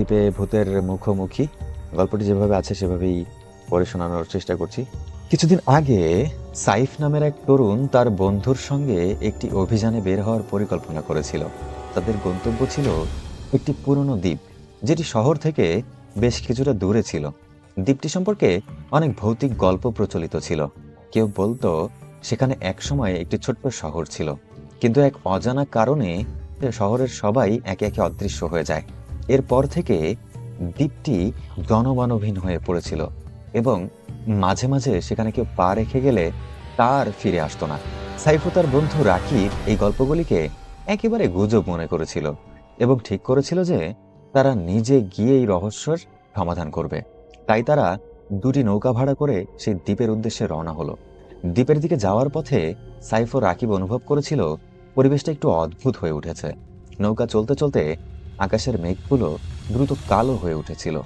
দ্বীপে ভূতের মুখোমুখি। গল্পটি যেভাবে আছে, সেভাবেই পড়ে শোনানোর চেষ্টা করছি। কিছুদিন আগে সাইফ নামের এক তরুণ তার বন্ধুর সঙ্গে একটি অভিযানে বের হওয়ার পরিকল্পনা করেছিল। তাদের গন্তব্য ছিল একটি পুরনো দ্বীপ, যেটি শহর থেকে বেশ কিছুটা দূরে ছিল। দ্বীপটি সম্পর্কে অনেক ভৌতিক গল্প প্রচলিত ছিল। কেউ বলতো, সেখানে একসময় একটি ছোট্ট শহর ছিল। কিন্তু এক অজানা কারণে, শহরের সবাই একে একে অদৃশ্য হয়ে যায়। এরপর থেকে দ্বীপটি জনমানবহীন হয়ে পড়েছিল এবং মাঝে মাঝে সেখানে কেউ পা রেখে গেলে তার ফিরে আসতো না। সাইফু তার বন্ধু রাকিব এই গল্পগুলিকে একেবারে গুজব মনে করেছিল এবং ঠিক করেছিল যে তারা নিজে গিয়ে এই রহস্যের সমাধান করবে। তাই তারা দুটি নৌকা ভাড়া করে সেই দ্বীপের উদ্দেশ্যে রওনা হলো। দ্বীপের দিকে যাওয়ার পথে সাইফ ও রাকিব অনুভব করেছিল, পরিবেশটা একটু অদ্ভুত হয়ে উঠেছে। নৌকা চলতে চলতে আকাশের মেঘগুলো দ্রুত কালো হয়ে উঠেছিল।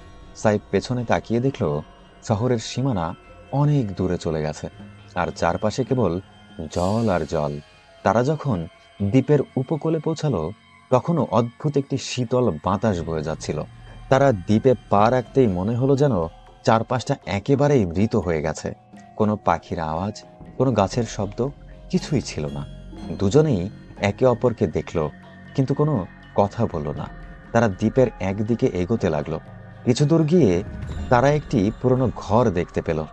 সাইফ পেছনে তাকিয়ে দেখল, শহরের সীমানা অনেক দূরে চলে গেছে, আর চারপাশে কেবল জল আর জল। তারা যখন দ্বীপের উপকূলে পৌঁছালো, তখনও অদ্ভুত একটি শীতল বাতাস বয়ে যাচ্ছিল। তারা দ্বীপে পা রাখতেই মনে হলো যেন চারপাশটা একেবারেই মৃত হয়ে গেছে। কোনো পাখির আওয়াজ, কোনো গাছের শব্দ, কিছুই ছিল না। দুজনেই একে অপরকে দেখল, কিন্তু কোনো কথা বলল না। তারা দ্বীপের একদিকে এগোতে লাগল। কিছু দূর গিয়ে তারা একটি পুরনো ঘর দেখতে পেল।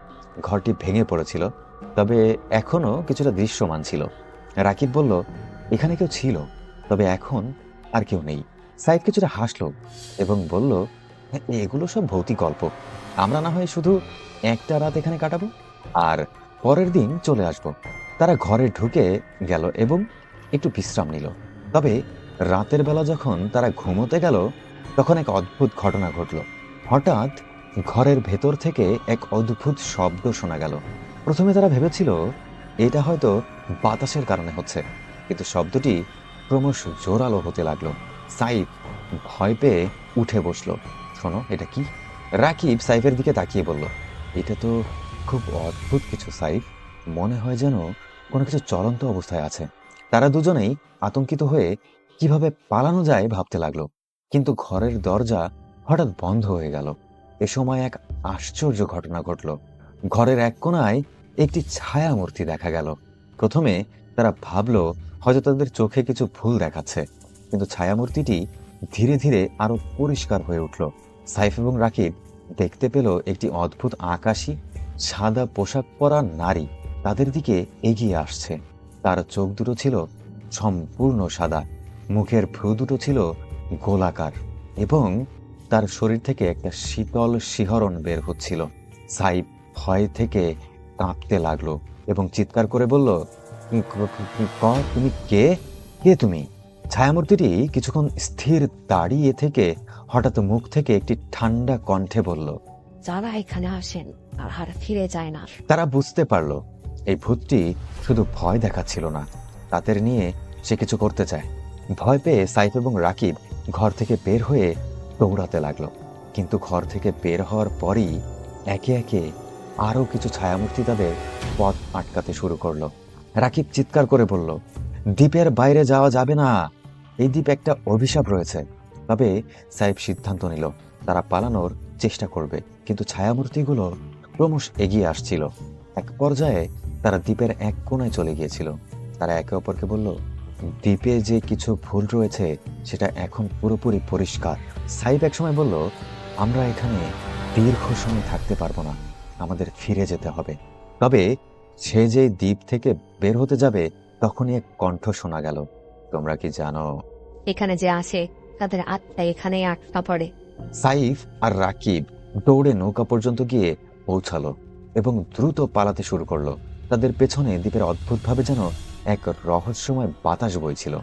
ঘরটি ভেঙে পড়েছিল তবে এখনও কিছুটা দৃশ্যমান ছিল। রাকিব বলল এখানে কেউ ছিল তবে এখন আর কেউ নেই। সাইদ কিছুটা হাসলো এবং বলল "হ্যাঁ, এগুলো সব ভৌতিক গল্প। আমরা না হয় শুধু একটা রাত এখানে কাটাবো আর পরের দিন চলে আসব। তারা ঘরে ঢুকে গেল এবং একটু বিশ্রাম নিল। তবে রাতের বেলা যখন তারা ঘুমোতে গেল, তখন এক অদ্ভুত ঘটনা ঘটল। হঠাৎ ঘরের ভেতর থেকে এক অদ্ভুত শব্দ শোনা গেল। প্রথমে তারা ভেবেছিল, এটা হয়তো বাতাসের কারণে হচ্ছে। কিন্তু শব্দটি ক্রমশ জোরালো হতে লাগল। সাইফ ভয় পেয়ে উঠে বসল। শোনো, এটা কি? রাকিব সাইফের দিকে তাকিয়ে বলল, এটা তো খুব অদ্ভুত কিছু, সাইফ। মনে হয় যেন কোনো কিছু চলন্ত অবস্থায় আছে। তারা দুজনেই আতঙ্কিত হয়ে কীভাবে পালানো যায় ভাবতে লাগল, কিন্তু ঘরের দরজা হঠাৎ বন্ধ হয়ে গেল। এ সময় এক আশ্চর্য ঘটনা ঘটল। ঘরের এক কোণায় একটি ছায়া মূর্তি দেখা গেল। প্রথমে তারা ভাবলো, হয়তো তাদের চোখে কিছু ভুল দেখাচ্ছে, কিন্তু ছায়ামূর্তিটি ধীরে ধীরে আরও পরিষ্কার হয়ে উঠল। সাইফ এবং রাকিব দেখতে পেল একটি অদ্ভুত আকাশী, সাদা পোশাক পরা নারী তাদের দিকে এগিয়ে আসছে। তার চোখ দুটো ছিল সম্পূর্ণ সাদা। মুখের ভ্রু দুটো ছিল গোলাকার এবং তার শরীর থেকে একটা শীতল শিহরণ বের হচ্ছিল। সাইব ভয় থেকে কাঁপতে লাগল এবং চিৎকার করে বলল "ক- তুমি কে? কে তুমি? ছায়ামূর্তিটি কিছুক্ষণ স্থির দাঁড়িয়ে থেকে হঠাৎ মুখ থেকে একটি ঠান্ডা কণ্ঠে বলল যারা এখানে আসেন আর ফিরে যায় না। তারা বুঝতে পারল এই ভূতটি শুধু ভয় দেখাচ্ছিল না তাদের নিয়ে সে কিছু করতে চায়। ভয় পেয়ে সাইফ এবং রাকিব ঘর থেকে বের হয়ে দৌড়াতে লাগল। কিন্তু ঘর থেকে বের হওয়ার পরই একে একে আরও কিছু ছায়ামূর্তি তাদের পথ আটকাতে শুরু করল। রাকিব চিৎকার করে বলল, দ্বীপের বাইরে যাওয়া যাবে না। এই দ্বীপ একটা অভিশাপ রয়েছে। তবে সাইফ সিদ্ধান্ত নিল, তারা পালানোর চেষ্টা করবে। কিন্তু ছায়ামূর্তিগুলো ক্রমশ এগিয়ে আসছিল। এক পর্যায়ে তারা দ্বীপের এক কোণায় চলে গিয়েছিল। তারা একে অপরকে বলল দ্বীপে যে কিছু ভুল রয়েছে সেটা এখন পুরোপুরি পরিষ্কার। সাইব একসময় বলল আমরা এখানে দীর্ঘ সময় থাকতে পারব না। আমাদের ফিরে যেতে হবে। তবে সে যে দ্বীপ থেকে বের হতে যাবে তখনই এক কণ্ঠ শোনা গেল। তোমরা কি জানো? এখানে যে আসে তাদের আত্মা এখানেই আটকা পড়ে। সাইফ আর রাকিব দৌড়ে নৌকা পর্যন্ত গিয়ে পৌঁছালো এবং দ্রুত পালাতে শুরু করল। তাদের পেছনে দ্বীপের অদ্ভুতভাবে যেন এক রহস্যময় বাতাস বইছিল।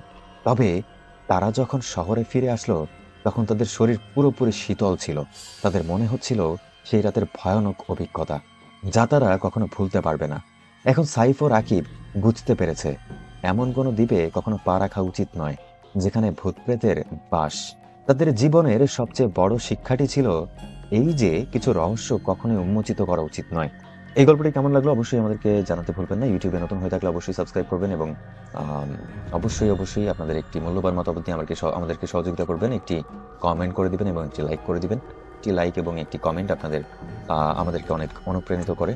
তবে তারা যখন শহরে ফিরে আসলো, তখন তাদের শরীর পুরোপুরি শীতল ছিল। তাদের মনে হচ্ছিল সেই রাতের ভয়ানক অভিজ্ঞতা, যা তারা কখনো ভুলতে পারবে না। এখন সাইফ ও রাকিব বুঝতে পেরেছে, এমন কোনো দ্বীপে কখনো পা রাখা উচিত নয়, যেখানে ভূতপ্রেতের বাস। তাদের জীবনের সবচেয়ে বড় শিক্ষাটি ছিল এই যে কিছু রহস্য কখনোই উন্মোচিত করা উচিত নয়। এই গল্পটি কেমন লাগল অবশ্যই আমাদেরকে জানাতে ভুলবেন না। ইউটিউবে নতুন হয়ে থাকলে অবশ্যই সাবস্ক্রাইব করবেন এবং অবশ্যই অবশ্যই আপনাদের একটি মূল্যবান মতামত দিয়ে আমাকে আমাদেরকে সহযোগিতা করবেন। একটি কমেন্ট করে দিবেন এবং একটি লাইক করে দিবেন। একটি লাইক এবং একটি কমেন্ট আপনাদের আমাদেরকে অনেক অনুপ্রাণিত করে।